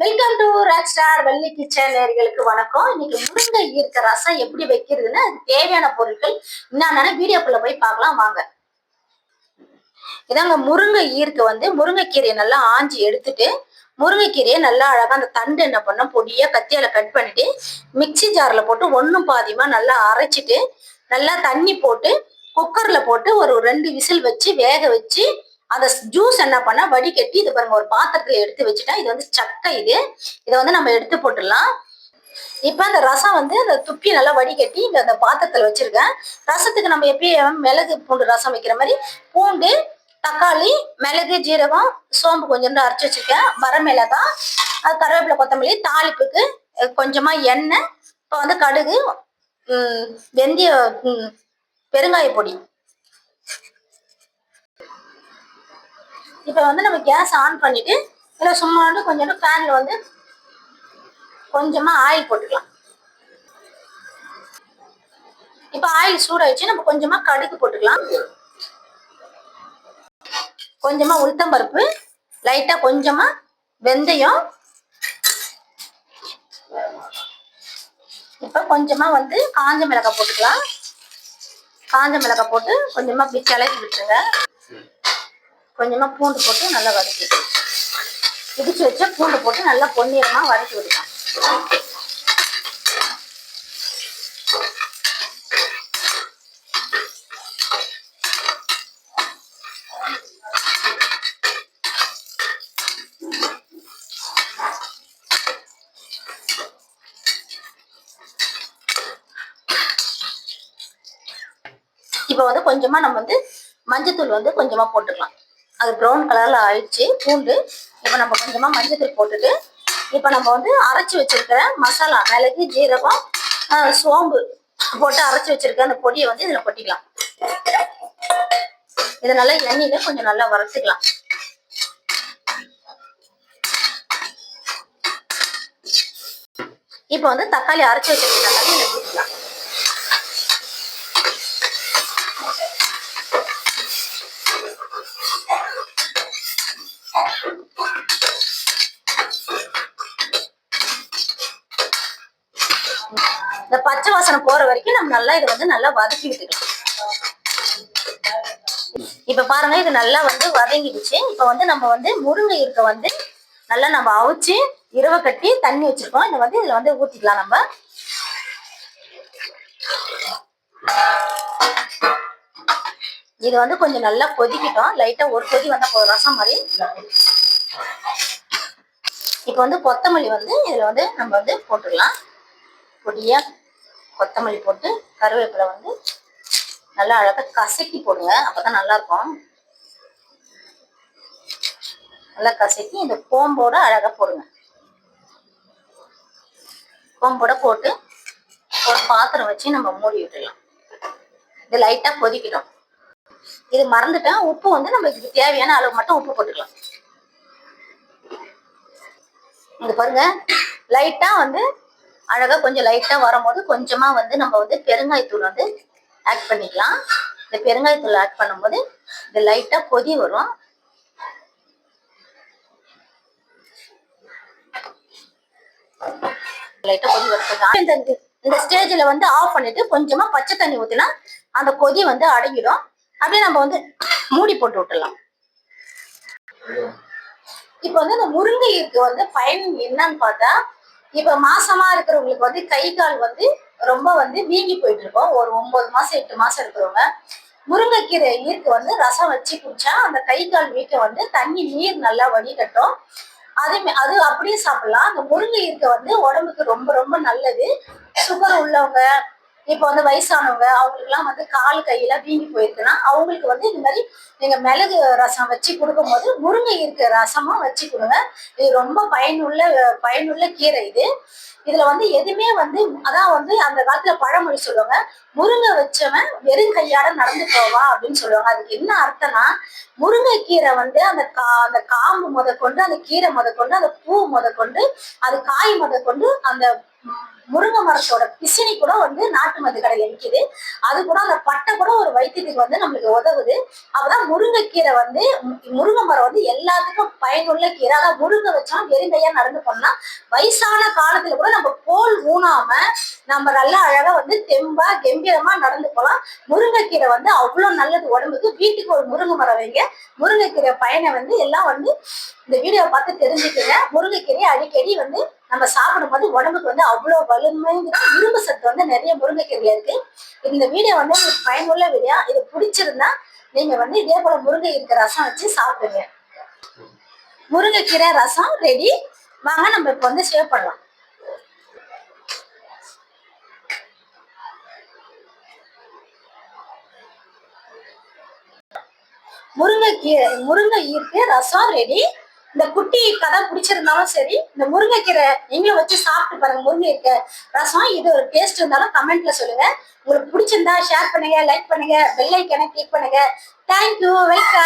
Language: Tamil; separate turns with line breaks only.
Welcome to rock star Velli kitchen நேர்களுக்கு வணக்கம். இன்னைக்கு முருங்கை ஈர்க்க ரசம் எப்படி வைக்கிறதுன்னு அதுக்கு தேவையான பொருட்கள் என்னென்ன வீடியோக்குள்ள போய் பார்க்கலாம் வாங்க. இதாங்க முருங்கை ஈர்க்க வந்து முருங்கைக்கீரையை நல்லா ஆஞ்சி எடுத்துட்டு முருங்கைக்கீரையை நல்லா அழகா அந்த தண்டு என்ன பண்ணோம் பொடியா கத்தியால கட் பண்ணிட்டு மிக்ஸி ஜார்ல போட்டு ஒன்றும் பாதியமா நல்லா அரைச்சிட்டு நல்லா தண்ணி போட்டு குக்கர்ல போட்டு ஒரு ரெண்டு விசில் வச்சு வேக வச்சு அந்த ஜூஸ் என்ன பண்ணா வடிகட்டி இது பாருங்க ஒரு பாத்திரத்துல எடுத்து வச்சுட்டா இது வந்து சக்கை இது. இதை வந்து நம்ம எடுத்து போட்டுடலாம். இப்ப அந்த ரசம் வந்து அந்த துப்பி நல்லா வடிகட்டி இங்க அந்த பாத்திரத்துல வச்சிருக்கேன். ரசத்துக்கு நம்ம எப்பயும் மிளகு பூண்டு ரசம் வைக்கிற மாதிரி பூண்டு தக்காளி மிளகு ஜீரகம் சோம்பு கொஞ்சோண்டு அரைச்சி வச்சிருக்கேன். வரமிளகாய் அது கருவேப்பிலை கொத்தமல்லி தாளிப்புக்கு கொஞ்சமா எண்ணெய் இப்போ வந்து கடுகு உம், வெந்தய பெருங்காய பொடி இப்போ வந்து நம்ம கேஸ் ஆன் பண்ணிட்டு இல்லை சும்மா வந்து கொஞ்சோண்டு ஃபேனில் வந்து கொஞ்சமாக ஆயில் போட்டுக்கலாம். இப்போ ஆயில் சூடாயிடுச்சு நம்ம கொஞ்சமாக கடுகு போட்டுக்கலாம். கொஞ்சமா உளுத்தம்பருப்பு லைட்டாக கொஞ்சமாக வெந்தயம். இப்போ கொஞ்சமாக வந்து காஞ்ச மிளகாய் போட்டுக்கலாம். காஞ்ச மிளகாய் போட்டு கொஞ்சமாக இப்படி கிளக்கி விட்டுருங்க. கொஞ்சமா பூண்டு போட்டு நல்லா வதக்கி இடிச்சு வச்ச பூண்டு போட்டு நல்லா பொன்னிறமா வதக்கி விடுவோம் இப்போ வந்து கொஞ்சமாக நம்ம வந்து மஞ்சத்தூள் வந்து கொஞ்சமாக போட்டுக்கலாம். அது ப்ரௌன் கலர்ல ஆயிடுச்சு. பூண்டு இப்போ நம்ம கொஞ்சமாக மஞ்சத்தூள் போட்டுட்டு இப்போ நம்ம வந்து அரைச்சி வச்சிருக்கிற மசாலா மிளகு ஜீரகம் சோம்பு போட்டு அரைச்சி வச்சிருக்க அந்த பொடியை வந்து இதுல கொட்டிக்கலாம். இதை நல்லா எண்ணெயில் கொஞ்சம் நல்லா வறுத்துக்கலாம். இப்போ வந்து தக்காளி அரைச்சி வச்சுருக்க தக்காளி இதில் ஊற்றிக்கலாம் இந்த பச்சை வாசனை போற வரைக்கும் நம்ம நல்லா இதை வந்து நல்லா வதக்கி விட்டுக்கலாம். இப்ப பாருங்க இது நல்லா வந்து வதங்கிடுச்சு. இப்ப வந்து நம்ம வந்து முருங்கை இருக்க வந்து நல்லா நம்ம அவிச்சு இரவ கட்டி தண்ணி வச்சிருக்கோம். இதை வந்து இதுல வந்து ஊத்திக்கலாம் நம்ம. இது வந்து கொஞ்சம் நல்லா கொதிக்கிட்டோம். லைட்டா ஒரு கொதி வந்தா போதும். ரசம் மாதிரி. இப்போ வந்து கொத்தமல்லி வந்து இதுல வந்து நம்ம வந்து போட்டுடலாம் பொடியாக கொத்தமல்லி போட்டு கருவேப்பிலை வந்து நல்லா அழகாக கசக்கி போடுங்க. அப்போ தான் நல்லாயிருக்கும். நல்லா கசக்கி இந்த கோம்போட அழகாக போடுங்க. கோம்போட போட்டு ஒரு பாத்திரம் வச்சு நம்ம மூடி விட்டுடலாம். இது லைட்டாக கொதிக்கிடும் இது மறந்துட்டேன் உப்பு வந்து நம்ம இதுக்கு தேவையான அளவு மட்டும் உப்பு போட்டுக்கலாம். இங்க பாருங்க லைட்டா வந்து அழகா கொஞ்சம் லைட்டா வரும்போது கொஞ்சமா வந்து நம்ம வந்து பெருங்காயத்தூள் வந்து ஆட் பண்ணிக்கலாம். இந்த பெருங்காயத்தூள் ஆட் பண்ணும்போது இது லைட்டா கொதி வரும். லைட்டா கொதி வரும். இந்த ஸ்டேஜ்ல வந்து ஆஃப் பண்ணிட்டு கொஞ்சமா பச்சை தண்ணி ஊத்தினா அந்த கொதி வந்து அடங்கிடும். அப்படியே நம்ம வந்து மூடி போட்டு விட்டுடலாம். இப்ப வந்து இந்த முருங்கை இருக்கு வந்து பயன் என்னன்னு பார்த்தா இப்ப மாசமா இருக்கிறவங்களுக்கு வந்து கை கால் வந்து ரொம்ப வந்து வீங்கி போயிட்டு இருக்கோம். ஒரு ஒன்பது மாசம் எட்டு மாசம் இருக்கிறவங்க. முருங்கைக்கீரை ஈர்க்கு வந்து ரசம் வச்சு குடிச்சா அந்த கை கால் வீக்க வந்து தண்ணி நீர் நல்லா வடிகட்டும். அது அது அப்படியே சாப்பிடலாம். அந்த முருங்கை ஈர்க்க வந்து உடம்புக்கு ரொம்ப ரொம்ப நல்லது. சுகர் உள்ளவங்க இப்போ வந்து வயசானவங்க அவங்களுக்குலாம் வந்து கால் கையில வீங்கி போயிருக்குன்னா அவங்களுக்கு வந்து இந்த மாதிரி நீங்க மிளகு ரசம் வச்சு கொடுக்கும்போது முருங்கை இருக்க ரசமா வச்சு கொடுங்க. இது ரொம்ப பயனுள்ள பயனுள்ள கீரை இது. இதுல வந்து எதுவுமே வந்து அதான் வந்து அந்த காலத்துல பழமொழி சொல்லுவாங்க முருங்கை வச்சவன் வெறும் கையாட நடந்து போவா அப்படின்னு சொல்லுவாங்க. அதுக்கு என்ன அர்த்தம்னா முருங்கைக்கீரை வந்து அந்த கா அந்த காம்பு முத கொண்டு அந்த கீரை முத கொண்டு அந்த பூ முத கொண்டு அது காய் முத கொண்டு அந்த முருங்கை மரத்தோட பிசினி கூட வந்து நாட்டு மருந்து கடையில் நிற்கிது அது கூட அந்த பட்டை கூட ஒரு வைத்தியத்துக்கு வந்து நம்மளுக்கு உதவுது. அப்பதான் முருங்கைக்கீரை வந்து முருங்கை மரம் வந்து எல்லாத்துக்கும் பயனுள்ள கீரை. அதான் முருங்கை வச்சோம் வெறுங்கையா நடந்து போனா வயசான காலத்துல கூட நம்ம கோல் ஊனாம நம்ம நல்லா அழகா வந்து தெம்பா கம்பீரமா நடந்து போகலாம் முருங்கைக்கீரை வந்து அவ்வளவு நல்லது உடம்புக்கு. வீட்டுக்கு ஒரு முருங்கை மரம் வைங்க. முருங்கைக்கீரை பயனை வந்து எல்லாம் வந்து இந்த வீடியோ பார்த்து தெரிஞ்சுக்கங்க. முருங்கைக்கீரை அடிக்கடி வந்து நம்ம சாப்பிடும்போது உடம்புக்கு வந்து அவ்வளவு வலிமைங்கிற இரும்பு சத்து வந்து நிறைய முருங்கைக்கீரையில இருக்கு. இந்த வீடியோ வந்து உங்களுக்கு பயனுள்ள வீடியோ. இது பிடிச்சிருந்தா நீங்க வந்து இதே போல முருங்கை இருக்கிற ரசம் வச்சு சாப்பிடுங்க. முருங்கைக்கீரை ரசம் ரெடி வாங்க நம்ம இப்போ வந்து சேவ் பண்ணலாம். முருங்கைக்கீரை முருங்கை ஈர்க்கு ரசம் ரெடி இந்த குட்டி கதை பிடிச்சிருந்தாலும் சரி இந்த முருங்கைக்கீரை நீங்களும் வச்சு சாப்பிட்டு பாருங்க முருங்கைக்கீரை ரசம் இது ஒரு டேஸ்ட் இருந்தாலும் கமெண்ட்ல சொல்லுங்க. உங்களுக்கு பிடிச்சிருந்தா ஷேர் பண்ணுங்க லைக் பண்ணுங்க பெல் ஐக்கனை கிளிக் பண்ணுங்க. Thank you welcome